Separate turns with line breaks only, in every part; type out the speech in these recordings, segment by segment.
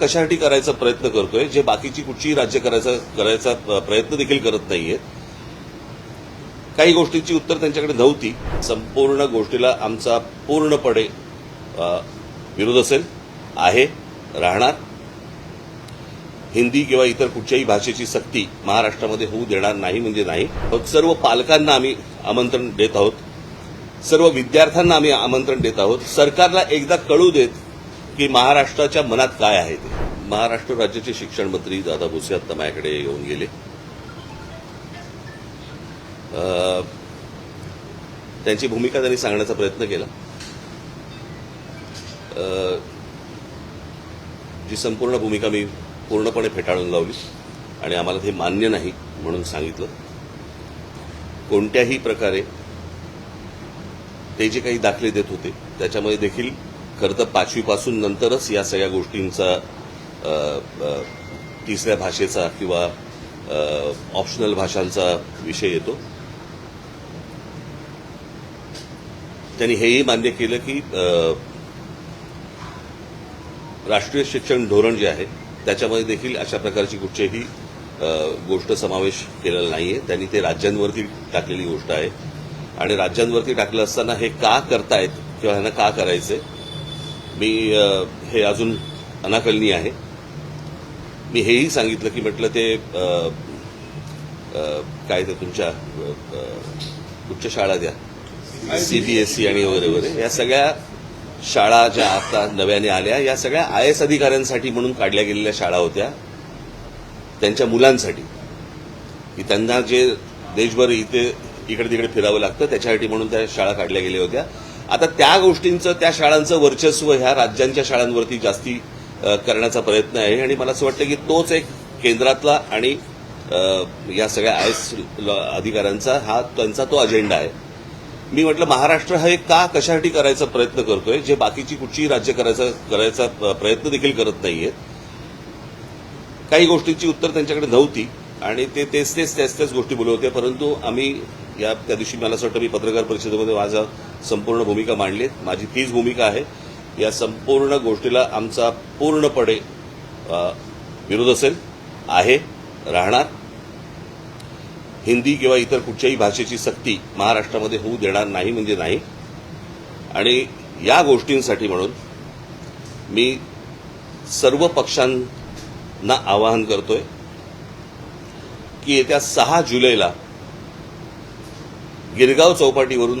कशासाठी करायचा प्रयत्न करतोय जे बाकीची कुठचीही राज्य करायचा करायचा प्रयत्न देखील करत नाहीयेत. काही गोष्टींची उत्तर त्यांच्याकडे नव्हती. संपूर्ण गोष्टीला आमचा पूर्णपणे विरोध असेल आहे राहणार. हिंदी किंवा इतर कुठच्याही भाषेची सक्ती महाराष्ट्रामध्ये होऊ देणार नाही म्हणजे नाही. सर्व पालकांना आम्ही आमंत्रण देत आहोत. सर्व विद्यार्थ्यांना आम्ही आमंत्रण देत आहोत. सरकारला एकदा कळू देत की महाराष्ट्राच्या मनात काय आहे ते? महाराष्ट्र राज्याचे शिक्षण मंत्री दादा भुसे आत्ता माझ्याकडे येऊन गेले. त्यांची भूमिका त्यांनी सांगण्याचा प्रयत्न केला. जी संपूर्ण भूमिका मी पूर्णपणे फेटाळून लावली आणि आम्हाला ते मान्य नाही म्हणून सांगितलं. कोणत्याही प्रकारे ते जे काही दाखले देत होते त्याच्यामध्ये देखील खरं तर पाचवीपासून नंतरच या सगळ्या गोष्टींचा तिसऱ्या भाषेचा किंवा ऑप्शनल भाषांचा विषय येतो. त्यांनी हेही मान्य केलं की राष्ट्रीय शिक्षण धोरण जे आहे त्याच्यामध्ये देखील अशा प्रकारची कुठचीही गोष्ट समावेश केलेला नाहीये. त्यांनी ते राज्यांवरती टाकलेली गोष्ट आहे. आणि राज्यांवरती टाकलं असताना हे का करतायत किंवा ह्यांना का करायचंय मी हे अजून अनाकलनी आहे. मी हेही सांगितलं की म्हटलं ते काय ते तुमच्या उच्च शाळा द्या. सीबीएसई आणि वगैरे वगैरे. या सगळ्या शाळा ज्या आता नव्याने आल्या या सगळ्या आय एस अधिकाऱ्यांसाठी म्हणून काढल्या गेलेल्या शाळा होत्या. त्यांच्या मुलांसाठी. की त्यांना जे देशभर इथे इकडे तिकडे फिरावं लागतं त्याच्यासाठी म्हणून त्या शाळा काढल्या गेल्या होत्या. आता त्या गोष्टींचं त्या शाळांचं वर्चस्व ह्या राज्यांच्या शाळांवरती जास्ती करण्याचा प्रयत्न आहे. आणि मला असं वाटतं की तोच एक केंद्रातला आणि या सगळ्या आय एस अधिकाऱ्यांचा हा त्यांचा तो अजेंडा आहे. मी म्हटलं महाराष्ट्र हा एक का कशासाठी करायचा प्रयत्न करतोय जे बाकीची कुठचीही राज्य करायचा करायचा प्रयत्न देखील करत नाहीयेत. काही गोष्टींची उत्तर त्यांच्याकडे नव्हती आणि ते तेच तेच त्याच त्याच गोष्टी बोलत होते. परंतु आम्ही या त्या दिवशी मला असं वाटतं मी पत्रकार परिषदेमध्ये माझा संपूर्ण भूमिका मांडली माझी तीच भूमिका आहे. या संपूर्ण गोष्टीला आमचा पूर्णपणे विरोध असेल आहे राहणार. हिंदी किंवा इतर कुठच्याही भाषेची सक्ती महाराष्ट्रामध्ये होऊ देणार नाही म्हणजे नाही. आणि या गोष्टींसाठी म्हणून मी सर्व पक्षांना आवाहन करतोय की येत्या सहा जुलैला गिरगाव चौपाटीवरून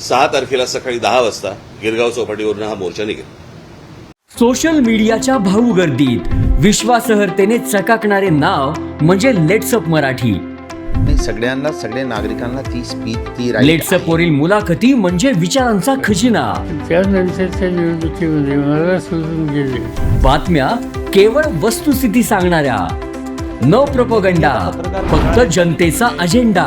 सहा तारखेला सकाळी दहा वाजता गिरगाव चौपाटीवरून हा मोर्चा निघेल.
सोशल मीडियाच्या भाऊ गर्दीत विश्वासार्हतेने चकाकणारे नाव म्हणजे लेट्सअप मराठी.
सगळ्यांना सगळ्या नागरिकांना ती स्पीच ती
लेट्सअप. वरील मुलाखती म्हणजे विचारांचा खजिना.
त्यानंतरच्या निवडणुकीमध्ये मला सोडून गेले.
बातम्या केवळ वस्तुस्थिती सांगणाऱ्या. न प्रपोगंडा फक्त जनतेचा अजेंडा